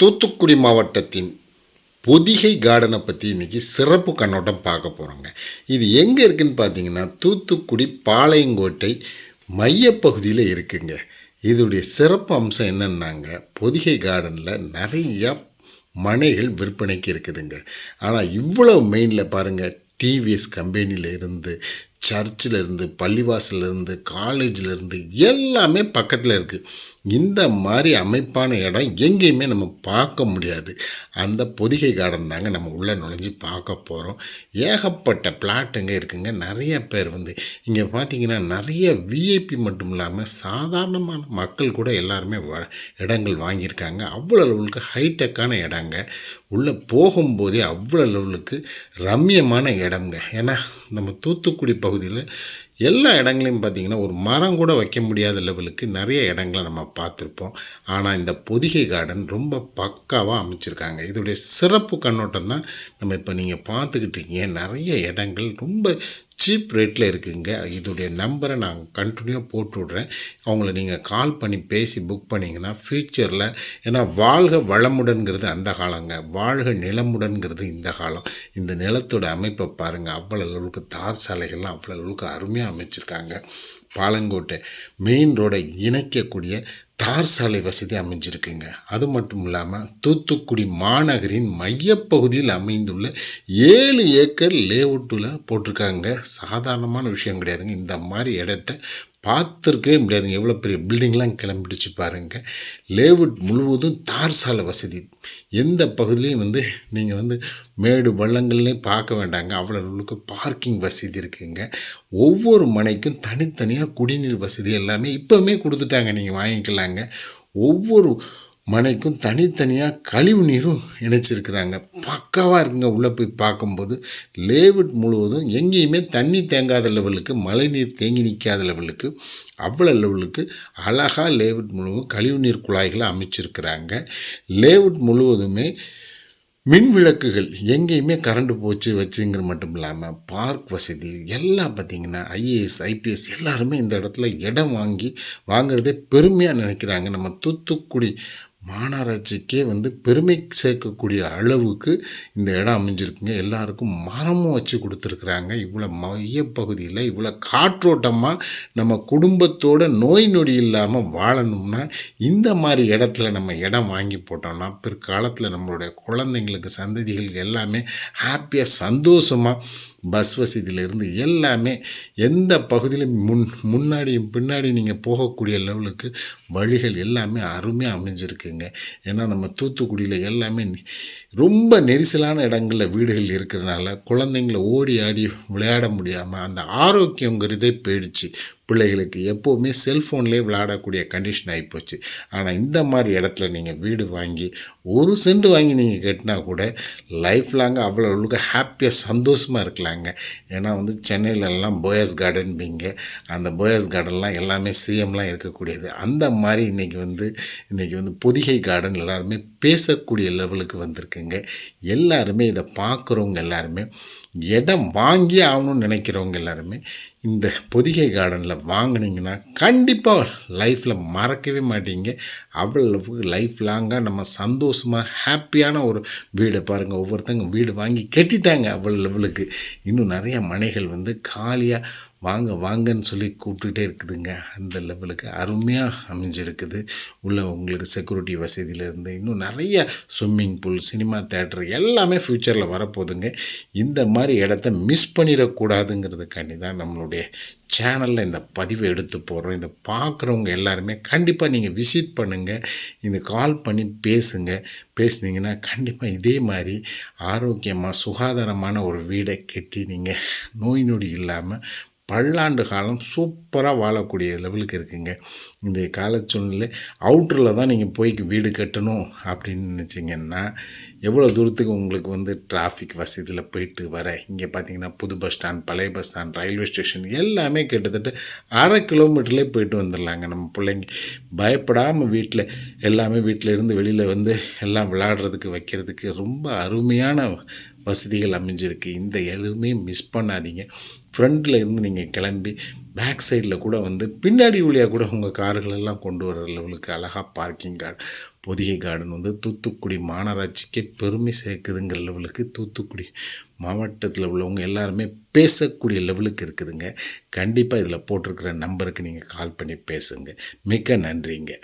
தூத்துக்குடி மாவட்டத்தின் பொதிகை கார்டனை பற்றி இன்றைக்கி சிறப்பு கண்ணோட்டம் பார்க்க போகிறோங்க இது எங்கே இருக்குதுன்னு பார்த்தீங்கன்னா தூத்துக்குடி பாளையங்கோட்டை மையப்பகுதியில் இருக்குங்க. இதோடைய சிறப்பு அம்சம் என்னென்னாங்க பொதிகை கார்டனில் நிறையா மனைகள் விற்பனைக்கு இருக்குதுங்க. ஆனால் இவ்வளோ மெயினில் பாருங்கள் டிவிஎஸ் கம்பெனியில் இருந்து சர்ச்சில் இருந்து காலேஜிலேருந்து எல்லாமே பக்கத்தில் இருக்குது இந்த மாதிரி அமைப்பான இடம் எங்கேயுமே நம்ம பார்க்க முடியாது. அந்த பொதிகை கார்டன் தாங்க நம்ம உள்ளே நுழைஞ்சு பார்க்க போகிறோம் ஏகப்பட்ட பிளாட்டுங்க இருக்குங்க. நிறைய பேர் வந்து இங்கே பார்த்தீங்கன்னா நிறைய விஐபி மட்டும் இல்லாமல் சாதாரணமான மக்கள் கூட எல்லாருமே வ- இடங்கள் வாங்கியிருக்காங்க. அவ்வளோ லெவலுக்கு ஹைடெக்கான இடங்க. உள்ளே போகும்போதே அவ்வளோ லெவலுக்கு ரம்மியமான இடம்ங்க. ஏன்னா நம்ம தூத்துக்குடி பகுதி ಹಾಕುವುದಿಲ್ಲ எல்லா இடங்களையும் பார்த்திங்கன்னா ஒரு மரம் கூட வைக்க முடியாத லெவலுக்கு நிறைய இடங்களை நம்ம பார்த்துருப்போம். ஆனால் இந்த பொதிகை கார்டன் ரொம்ப பக்காவாக அமைச்சிருக்காங்க. இதோடைய சிறப்பு கண்ணோட்டம் தான் நம்ம இப்போ நீங்கள் பார்த்துக்கிட்டு இருக்கீங்க. நிறைய இடங்கள் ரொம்ப சீப் ரேட்டில் இருக்குங்க. இதோடைய நம்பரை நான் கண்டினியூவாக போட்டு விட்றேன். அவங்கள நீங்கள் கால் பண்ணி பேசி புக் பண்ணிங்கன்னா ஃப்யூச்சரில் ஏன்னா வாழ்க வளமுடன்கிறது அந்த காலங்க. வாழ்க நிலமுடன்கிறது இந்த காலம். இந்த நிலத்தோட அமைப்பை பாருங்கள் அவ்வளோ அளவுக்கு தார் சாலைகள்லாம் அவ்வளோ அளவுக்கு அருமையாக அமைச்சிருக்காங்க. பாலங்கோட்டை மெயின் ரோடை இணைக்கக்கூடிய தார் சாலை வசதி அமைஞ்சிருக்குங்க. அது மட்டும் இல்லாமல் தூத்துக்குடி மாநகரின் மையப்பகுதியில் அமைந்துள்ள ஏழு ஏக்கர் லேஅவுட்டில் போட்டிருக்காங்க. சாதாரணமான விஷயம் கிடையாதுங்க. இந்த மாதிரி இடத்த பார்த்துருக்கவே முடியாதுங்க எவ்வளோ பெரிய பில்டிங்லாம் கிளம்பிடுச்சு பாருங்கள் லேவுட் முழுவதும் தார் சாலை வசதி. எந்த பகுதியிலையும் வந்து நீங்கள் வந்து மேடு பள்ளங்கள்லேயும் பார்க்க வேண்டாங்க. அவ்வளோ பார்க்கிங் வசதி இருக்குங்க. ஒவ்வொரு மனைக்கும் தனித்தனியாக குடிநீர் வசதி எல்லாமே இப்போவுமே கொடுத்துட்டாங்க. நீங்கள் வாங்கிக்கலாங்க. ஒவ்வொரு மனைக்கும் தனித்தனியாக கழிவு நீரும் இணைச்சிருக்கிறாங்க. பக்காவாக இருக்குங்க. உள்ளே போய் பார்க்கும்போது லேவுட் முழுவதும் எங்கேயுமே தண்ணி தேங்காத லெவலுக்கு மழைநீர் தேங்கி நிற்காத லெவலுக்கு அவ்வளோ லெவலுக்கு அழகாக லேவுட் முழுவதும் கழிவுநீர் குழாய்களை அமைச்சிருக்கிறாங்க. லேவுட் முழுவதுமே மின் விளக்குகள் எங்கேயுமே கரண்ட் போச்சு வச்சுங்கிற மட்டும் இல்லாமல் பார்க் வசதி எல்லாம் பார்த்தீங்கன்னா ஐஏஎஸ் ஐபிஎஸ் எல்லாருமே இந்த இடத்துல இடம் வாங்கி வாங்குறதே பெருமையாக நினைக்கிறாங்க. நம்ம தூத்துக்குடி மாநகராட்சிக்கே வந்து பெருமை சேர்க்கக்கூடிய அளவுக்கு இந்த இடம் அமைஞ்சிருக்குங்க. எல்லாருக்கும் மரமும் வச்சு கொடுத்துருக்குறாங்க. இவ்வளோ மையப்பகுதியில் இவ்வளோ காற்றோட்டமாக நம்ம குடும்பத்தோட நோய் நொடி இல்லாமல் வாழணும்னா இந்த மாதிரி இடத்துல நம்ம இடம் வாங்கி போட்டோம்னா பிற்காலத்தில் நம்மளுடைய குழந்தைங்களுக்கு சந்ததிகள் எல்லாமே ஹாப்பியாக சந்தோஷமாக பஸ் வசதியிலேருந்து எல்லாமே எந்த பகுதியிலும் முன் முன்னாடியும் பின்னாடி நீங்கள் போகக்கூடிய லெவலுக்கு வழிகள் எல்லாமே அருமையாக அமைஞ்சிருக்குங்க. ஏன்னா நம்ம தூத்துக்குடியில் எல்லாமே ரொம்ப நெரிசலான இடங்களில் வீடுகள் இருக்கிறனால குழந்தைங்கள ஓடி ஆடி விளையாட முடியாமல் அந்த ஆரோக்கியங்கிறதே போயிடுச்சு. பிள்ளைகளுக்கு எப்போவுமே செல்ஃபோன்லேயே விளையாடக்கூடிய கண்டிஷன் ஆகிப்போச்சு ஆனால் இந்த மாதிரி இடத்துல நீங்கள் வீடு வாங்கி ஒரு சென்ட் வாங்கி நீங்கள் கட்டினா கூட லைஃப் லாங்காக அவ்வளோ அளவுக்கு ஹாப்பியாக சந்தோஷமாக இருக்கலாங்க. ஏன்னா வந்து சென்னையிலலாம் போயஸ் கார்டன்பீங்க அந்த போயஸ் கார்டன்லாம் எல்லாமே சிஎம்லாம் இருக்கக்கூடியது. அந்த மாதிரி இன்றைக்கி வந்து இன்றைக்கி வந்து பொதிகை கார்டன் எல்லாருமே பேசக்கூடிய லெவலுக்கு வந்திருக்குங்க. எல்லாருமே இதை பார்க்குறவங்க எல்லாருமே இடம் வாங்கி ஆகணும்னு நினைக்கிறவங்க எல்லாருமே இந்த பொதிகை கார்டனில் வாங்குனீங்கன்னா கண்டிப்பாக லைஃப்பில் மறக்கவே மாட்டீங்க. அவ்வளவு லைஃப் லாங்காக நம்ம சந்தோஷமாக ஹாப்பியான ஒரு வீடை பாருங்கள் ஒவ்வொருத்தங்க வீடு வாங்கி கட்டிட்டாங்க அவ்வளோ லெவலுக்கு இன்னும் நிறைய மனைகள் வந்து காலியாக வாங்க வாங்கன்னு சொல்லி கூப்பிட்டுட்டே இருக்குதுங்க. அந்த லெவலுக்கு அருமையாக அமைஞ்சிருக்குது. உள்ள உங்களுக்கு செக்யூரிட்டி வசதியிலேருந்து இன்னும் நிறைய ஸ்விம்மிங் பூல் சினிமா தேட்டர் எல்லாமே ஃப்யூச்சரில் வரப்போகுதுங்க. இந்த மாதிரி இடத்த மிஸ் பண்ணிடக்கூடாதுங்கிறதுக்காண்டி தான் நம்மளுடைய சேனலில் இந்த பதிவை எடுத்து போடுறோம். இதை பார்க்குறவங்க எல்லாருமே கண்டிப்பாக நீங்கள் விசிட் பண்ணுங்கள் இந்த கால் பண்ணி பேசுங்க. பேசுனீங்கன்னா கண்டிப்பாக இதே மாதிரி ஆரோக்கியமாக சுகாதாரமான ஒரு வீடை கட்டி நீங்கள் நோய் நொடி இல்லாமல் பல்லாண்டு காலம் சூப்பராக வாழக்கூடிய லெவலுக்கு இருக்குங்க. இந்த கால சூழ்நிலை அவுட்டரில் தான் நீங்கள் போய் வீடு கட்டணும் அப்படின்னு நினச்சிங்கன்னா எவ்வளோ தூரத்துக்கு உங்களுக்கு வந்து டிராஃபிக் வசதியில் போயிட்டு வர இங்கே பார்த்தீங்கன்னா புது பஸ் ஸ்டாண்ட் பழைய பஸ் ஸ்டாண்ட் ரயில்வே ஸ்டேஷன் எல்லாமே கிட்டத்தட்ட அரை கிலோமீட்டர்லேயே போயிட்டு வந்துடலாங்க நம்ம பிள்ளைங்க. பயப்படாமல் வீட்டில் எல்லாமே வீட்டில் இருந்து வெளியில் வந்து எல்லாம் விளையாடுறதுக்கு வைக்கிறதுக்கு ரொம்ப அருமையான வசதிகள் அமைஞ்சிருக்கு. இந்த எதுவுமே மிஸ் பண்ணாதீங்க. ஃப்ரண்ட்டில் இருந்து நீங்கள் கிளம்பி பேக் சைடில் கூட வந்து பின்னாடி வழியாக கூட உங்கள் கார்களெல்லாம் கொண்டு வர லெவலுக்கு அழகாக பார்க்கிங் கார்டு பொதிகை கார்டன் வந்து தூத்துக்குடி மாநகராட்சிக்கே பெருமை சேர்க்குதுங்கிற லெவலுக்கு தூத்துக்குடி மாவட்டத்தில் உள்ளவங்க எல்லாருமே பேசக்கூடிய லெவலுக்கு இருக்குதுங்க. கண்டிப்பாக இதில் போட்டிருக்கிற நம்பருக்கு நீங்கள் கால் பண்ணி பேசுங்க. மிக்க நன்றிங்க.